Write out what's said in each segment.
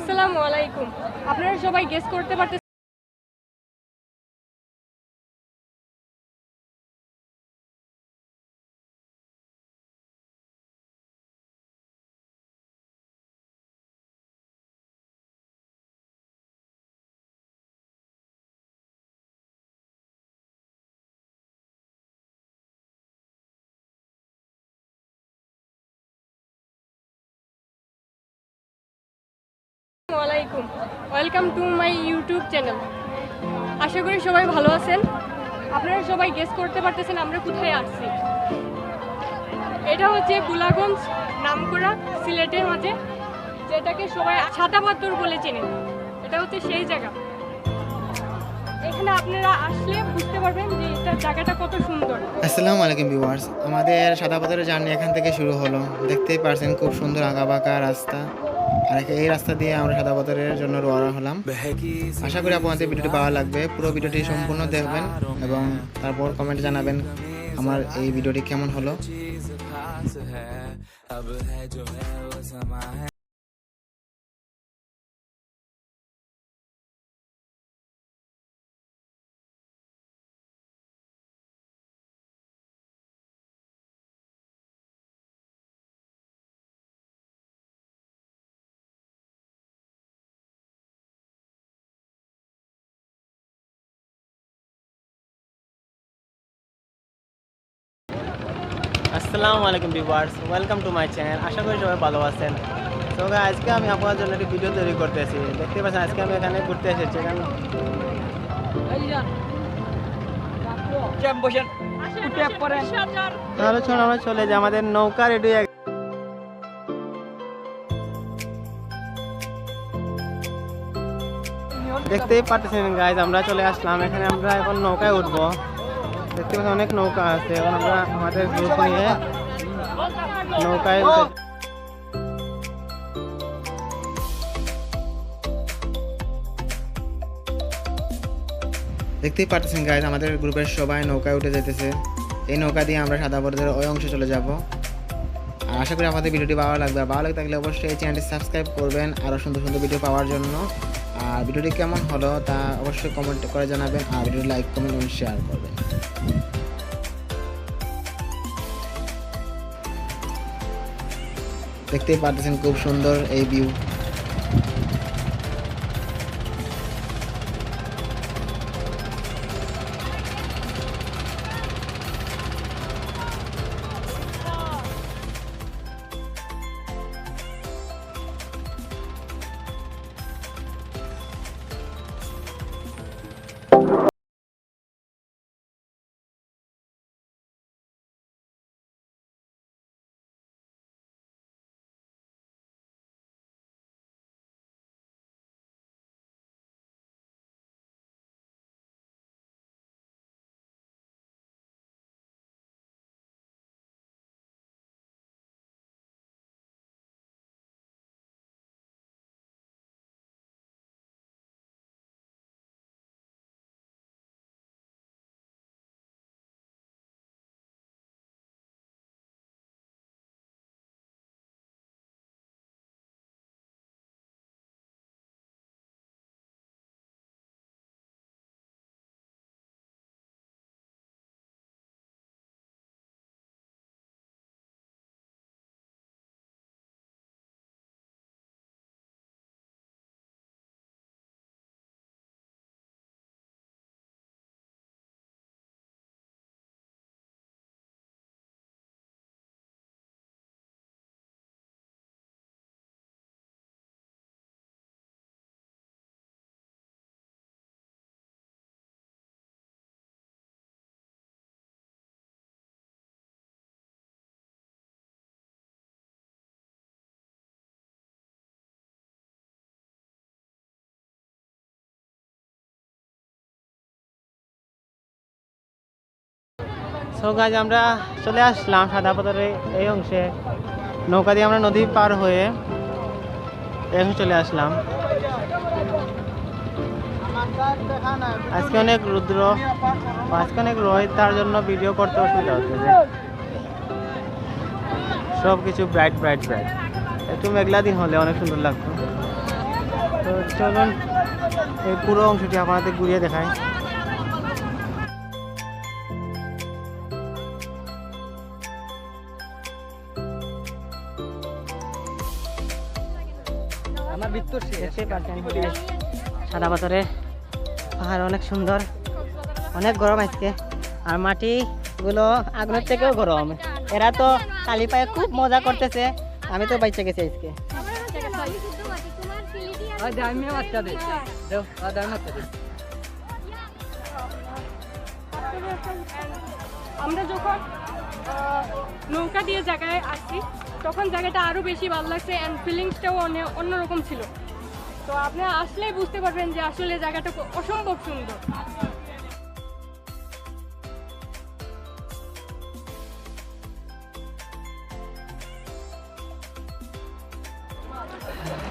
আসসালামু আলাইকুম। আপনারা সবাই গেস করতে পারতেছেন আলাইকুম welcome to my YouTube channel আশা করি সবাই ভালো আছেন। আপনারা সবাই গেস করতে পারতেছেন আমরা কোথায় আসছি। এটা হচ্ছে গুলাগঞ্জ নামকরা সিলেটের মাঝে, যেটাকে সবাই ছাতা বলে চেনেন এটা হচ্ছে সেই জায়গা। এখানে আপনারা আসলে বুঝতে পারবেন যে এটা জায়গাটা কত সুন্দর। আসসালামু আলাইকুম ভিউয়ার্স আমাদের সাদা পাথরের জার্নি এখান থেকে শুরু হলো। দেখতেই পারছেন খুব সুন্দর আঁকাবাঁকা রাস্তা। আর এই রাস্তা দিয়ে আমরা সাদা পাথরের জন্য রওনা হলাম। আশা করি আপনাদের ভিডিওটি ভালো লাগবে। পুরো ভিডিওটি সম্পূর্ণ দেখবেন এবং তারপর কমেন্টে জানাবেন আমার এই ভিডিওটি কেমন হলো। আসসালামু আলাইকুম viewers welcome to my channel আশা করি সবাই ভালো আছেন। তো আজকে আমি আপনার জন্য একটি ভিডিও তৈরি করতেছি। দেখতে পাচ্ছেন, আজকে আমি এখানে ঘুরতে এসেছি। এখানে তাহলে আমরা চলে যাই। আমাদের নৌকা রেডি দেখতেই পাচ্ছেন গাইজ আমরা চলে আসলাম। এখানে আমরা এখন নৌকায় উঠবো। দেখতে অনেক নৌকা আছে। এখন আমরা আমাদের গ্রুপ নিয়ে নৌকায় দেখতেই পাচ্ছেন গাইজ আমাদের গ্রুপের সবাই নৌকায় উঠে যেতেছে। এই নৌকা দিয়ে আমরা সাদা পাথরের ওই অংশে চলে যাব। আর আশা করি আমাদের ভিডিওটি ভালো লাগবে। আর ভালো লাগে থাকলে অবশ্যই এই চ্যানেলটি সাবস্ক্রাইব করবেন আরও সুন্দর সুন্দর ভিডিও পাওয়ার জন্য। আর ভিডিওটি কেমন হলো তা অবশ্যই কমেন্ট করে জানাবেন আর ভিডিও লাইক কমেন্ট এবং শেয়ার করবেন। দেখতেই পারতেছেন খুব সুন্দর এই ভিউ সো আমরা চলে আসলাম সাদা পাথরের এই অংশে। নৌকা দিয়ে আমরা নদী পার হয়ে এখন চলে আসলাম। আজকে অনেক রুদ্র, আজকে অনেক রোহিত তার জন্য ভিডিও করতে অসুবিধা হচ্ছে সব কিছু ব্রাইট ব্রাইট ব্রাইট একটু মেঘলা দিন হলে অনেক সুন্দর লাগতো। তো চলুন এই পুরো অংশটি আপনাদের ঘুরিয়ে দেখায় সাদা পাথরে পাহাড় অনেক সুন্দর অনেক গরম আজকে। আর মাটিগুলো আগুনের থেকেও গরম। এরা তো কালি পায়ে খুব মজা করতেছে। আমি তো বাইচে গেছি আজকে। আর আর আমরা যখন নৌকা দিয়ে জায়গায় আসছি তখন জায়গাটা আরও বেশি ভালো লাগছে অ্যান্ড ফিলিংসটাও অনেক অন্যরকম ছিল। তো আপনারা আসলেই বুঝতে পারবেন যে আসলে জায়গাটা অসম্ভব সুন্দর।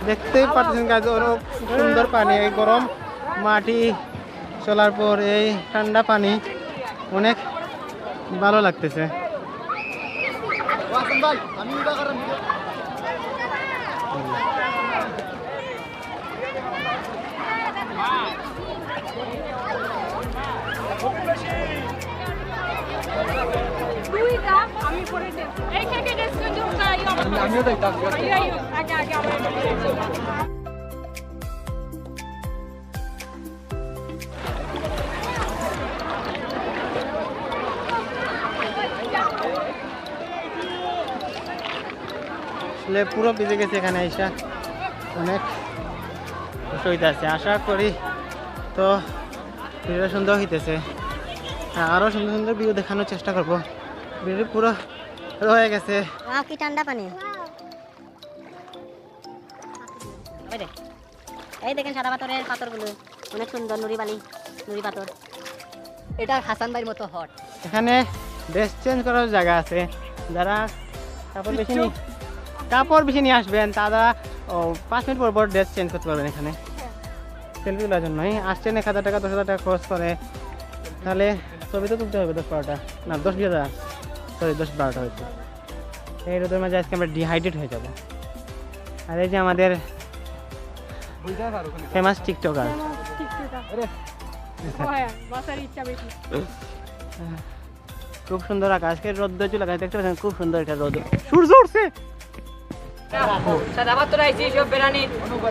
দেখতেই পাচ্ছেন গাছ অনেক সুন্দর পানি এই গরম মাটি চলার পর এই ঠান্ডা পানি অনেক ভালো লাগতেছে। পুরো ভিজে গেছে এখানে আইসা। অনেক অসুবিধা আছে। আশা করি তো ভিডিওটা সুন্দর হইতেছে। আরও সুন্দর সুন্দর ভিডিও দেখানোর চেষ্টা করব। ভিডিও পুরো হয়ে গেছে। ওয়াও কি ঠান্ডা পানি? এই দেখেন সাদা পাথরের পাথরগুলো। অনেক সুন্দর নুড়ি বালি নুড়ি পাথর। এটা হাসান ভাইয়ের মতো হট। এখানে ড্রেস চেঞ্জ করার জায়গা আছে। যারা কাপড় বেশি নিয়ে কাপড় বেশি নিয়ে আসবেন তারা ও, পাঁচ মিনিট পর পর ড্রেস চেঞ্জ করতে পারবেন এখানে। সেলফি তোলার জন্যই। আসছেন এক হাজার টাকা দশ হাজার টাকা খরচ করে। তাহলে ছবি তো তুলতে হবে দশ বারোটা। না দশ বিশ হাজার। সরি দশ বারোটা হয়েছে। এই রোদের মাঝে আজকে আমরা ডিহাইড্রেট হয়ে যাব। আর এই যে আমাদের ফেমাস টিকটকার খুব সুন্দর আকাশ আজকে রোদ্দ চলে আকাশ দেখতে পাচ্ছেন? খুব সুন্দর এটা রোদ। সূর্য উঠছে! সাদা পাথর সব বেড়ানি।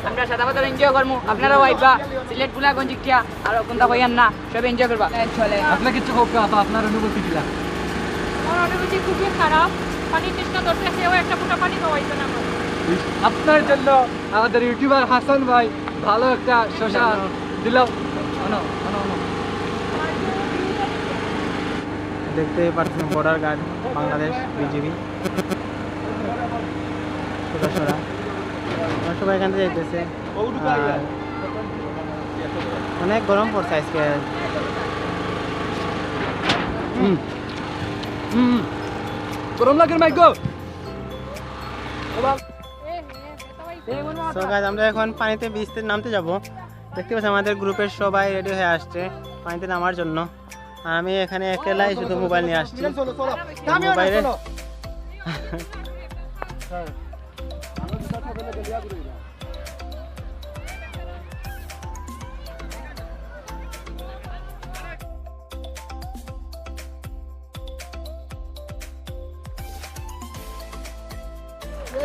আমরা সাদা পাথর এনজয় করব আপনারাও আইবা। সিলেট গুলাগঞ্জ টিয়া আর কোনটা কইয়ান না সব এনজয় করবা। চলে আপনার কিছু হোক আপনার অনুভূতি দিলা আমার খুবই খারাপ। সেও একটা ফোঁটা পানি। আপনার জন্য আমাদের ইউটিউবার হাসান ভাই ভালো একটা শশা দিলাম দেখতেই পাচ্ছেন বর্ডার গার্ড, বাংলাদেশ বিজিবি। সবাই এখান থেকে যেতেছে অনেক গরম পড়ছে আজকে। গরম লাগে মাইক। গো guys, আমরা এখন পানিতে ভিজতে নামতে যাব। দেখতে পাচ্ছি আমাদের গ্রুপের সবাই রেডি হয়ে আসছে পানিতে নামার জন্য। আমি এখানে একেলাই শুধু মোবাইল নিয়ে আসছি। মোবাইলে।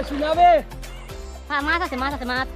শুনাবে হ্যাঁ মাছ আছে মাছ আছে মাছ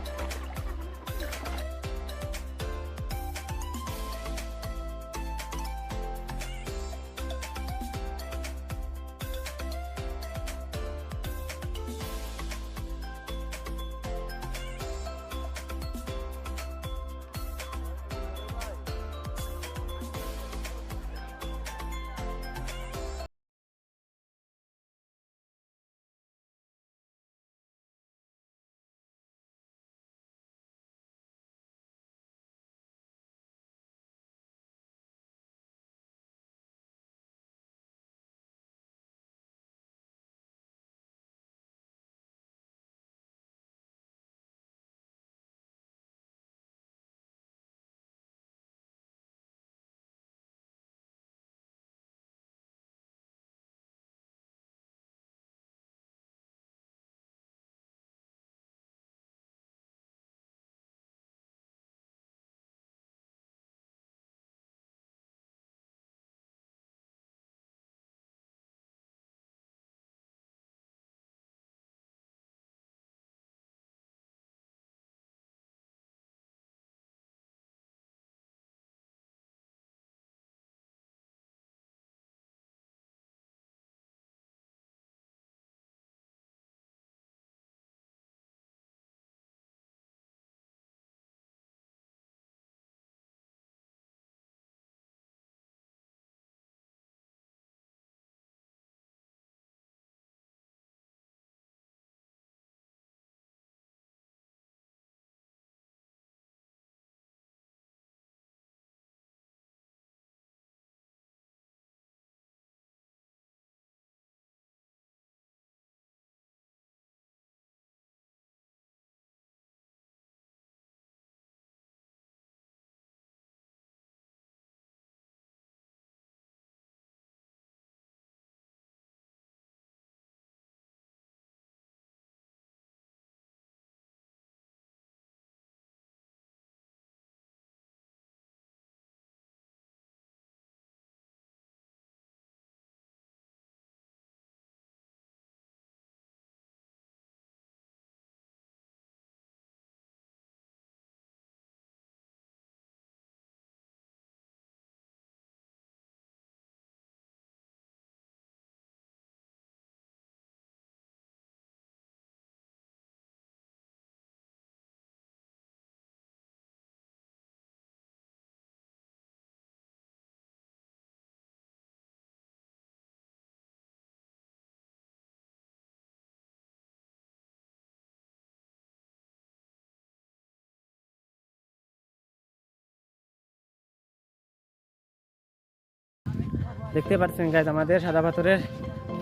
দেখতে পাচ্ছেন গাইজ আমাদের সাদা পাথরের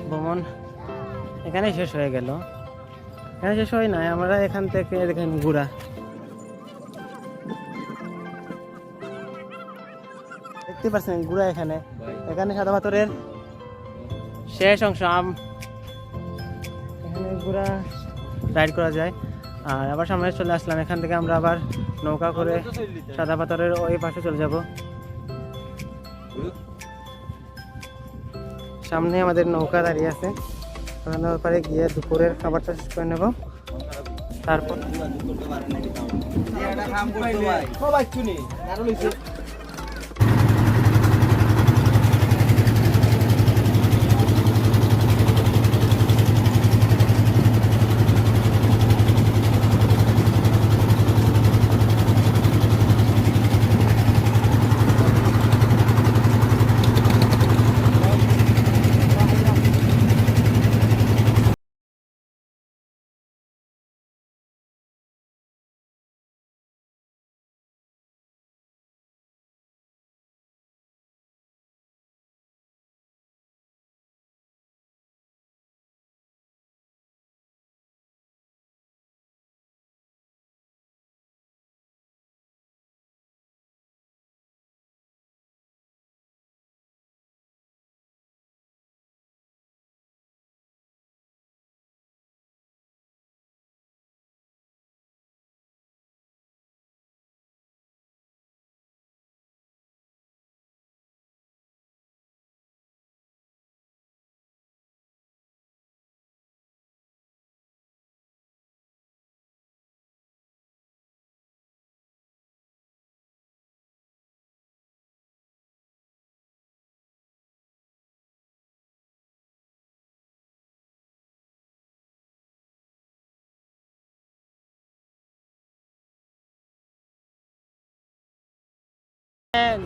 ভ্রমণ এখানে শেষ হয়ে গেল। এখানে শেষ হয় নাই, আমরা এখান থেকে দেখেন ঘুরা দেখতে পাচ্ছেন ঘুরা এখানে। এখানে সাদা পাথরের শেষ অংশ, আম। এখানে ঘোরা রাইড করা যায়। আর আবার সামনে চলে আসলাম, এখান থেকে আমরা আবার নৌকা করে সাদা পাথরের ওই পাশে চলে যাব। সামনে আমাদের নৌকা দাঁড়িয়ে আছে। ওখানে গিয়ে দুপুরের খাবারটা শেষ করে নেব। তারপর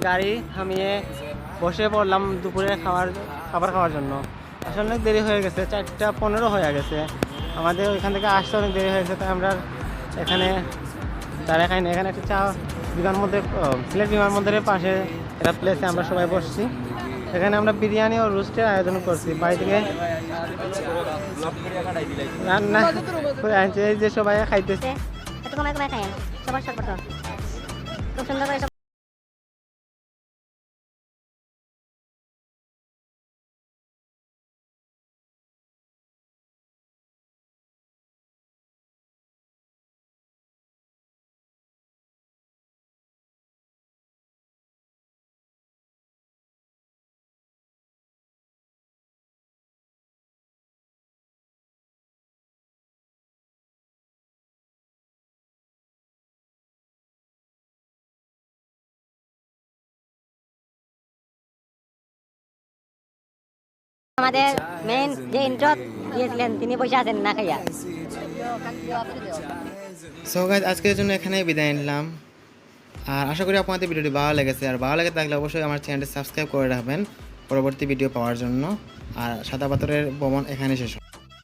গাড়ি থামিয়ে বসে পড়লাম দুপুরে খাওয়ার, খাবার খাওয়ার জন্য। আসলে অনেক দেরি হয়ে গেছে, চারটা পনেরো হয়ে গেছে। আমাদের ওইখান থেকে আসতে অনেক দেরি হয়ে গেছে, তাই আমরা এখানে তারা খাই না এখানে একটা চা বিমানবন্দর সিলেট বিমানবন্দরের পাশে একটা প্লেসে আমরা সবাই বসছি। এখানে আমরা বিরিয়ানি ও রোস্টের আয়োজন করছি। বাড়ি থেকে রান্না এই যে সবাই খাইতেছে। সুন্দর করে আমাদের মেইন যে তিনি আছেন, না খাইয়া। সো গাইজ আজকের জন্য এখানেই বিদায় নিলাম। আর আশা করি আপনাদের ভিডিওটি ভালো লেগেছে। আর ভালো লেগে থাকলে অবশ্যই আমার চ্যানেলটি সাবস্ক্রাইব করে রাখবেন পরবর্তী ভিডিও পাওয়ার জন্য। আর সাদা পাথরের ভ্রমণ এখানে শেষ